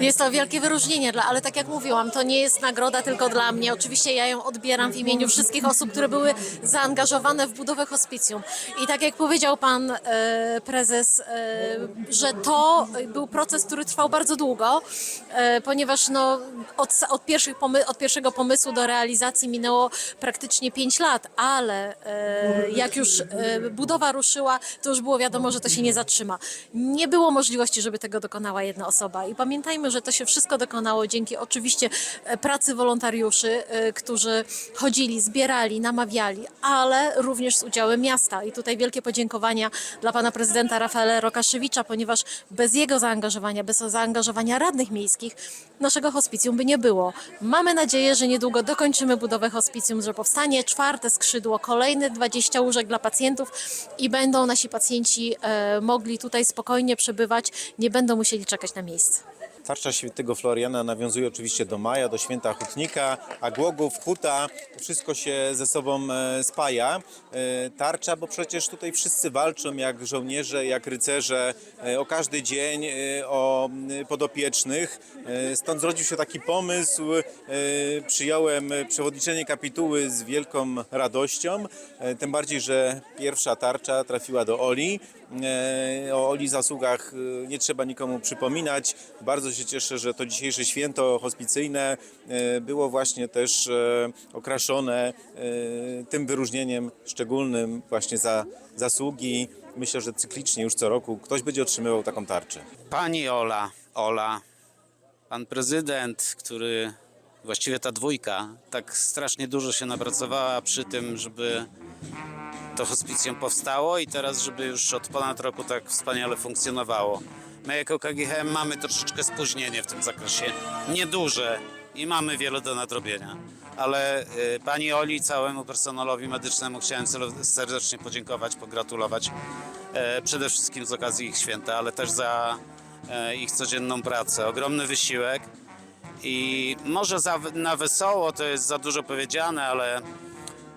Jest to wielkie wyróżnienie, ale tak jak mówiłam, to nie jest nagroda tylko dla mnie. Oczywiście ja ją odbieram w imieniu wszystkich osób, które były zaangażowane w budowę hospicjum. I tak jak powiedział pan e, prezes, e, że to był proces, który trwał bardzo długo, e, ponieważ no, od, od, od pierwszego pomysłu do realizacji minęło praktycznie 5 lat, ale e, jak już e, budowa ruszyła, to już było wiadomo, że to się nie zatrzyma. Nie było możliwości, żeby tego dokonała jedna osoba. I pamiętajmy, że to się wszystko dokonało dzięki oczywiście e, pracy wolontariuszy, e, którzy chodzili, zbierali, namawiali, ale również z udziałem miasta. I tutaj wielkie podziękowania dla pana prezydenta Rafaela Rokaszewicza, ponieważ bez jego zaangażowania, bez zaangażowania radnych miejskich, naszego hospicjum by nie było. Mamy nadzieję, że niedługo dokończymy budowę hospicjum, że powstanie czwarte skrzydło, kolejne 20 łóżek dla pacjentów i będą nasi pacjenci e, mogli tutaj spokojnie przebywać, nie będą musieli czekać na miejsce. Tarcza świętego Floriana nawiązuje oczywiście do maja, do święta Hutnika, a Głogów, Huta, wszystko się ze sobą e, spaja. E, Tarcza, bo przecież tutaj wszyscy walczą jak żołnierze, jak rycerze e, o każdy dzień, o podopiecznych. Stąd zrodził się taki pomysł. Przyjąłem przewodniczenie kapituły z wielką radością, tym bardziej, że pierwsza tarcza trafiła do Oli. O Oli zasługach nie trzeba nikomu przypominać. Bardzo się cieszę, że to dzisiejsze święto hospicyjne e, było właśnie też e, okraszone e, tym wyróżnieniem szczególnym właśnie za zasługi. Myślę, że cyklicznie już co roku ktoś będzie otrzymywał taką tarczę. Pani Ola, Ola, pan prezydent, który właściwie ta dwójka tak strasznie dużo się napracowała przy tym, żeby to hospicjum powstało i teraz, żeby już od ponad roku tak wspaniale funkcjonowało. My jako KGHM mamy troszeczkę spóźnienie w tym zakresie, nieduże i mamy wiele do nadrobienia. Ale y, pani Oli całemu personelowi medycznemu chciałem serdecznie podziękować, pogratulować. E, przede wszystkim z okazji ich święta, ale też za e, ich codzienną pracę. Ogromny wysiłek i może za, na wesoło to jest za dużo powiedziane, ale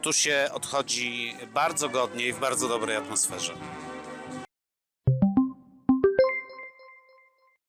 tu się odchodzi bardzo godnie i w bardzo dobrej atmosferze.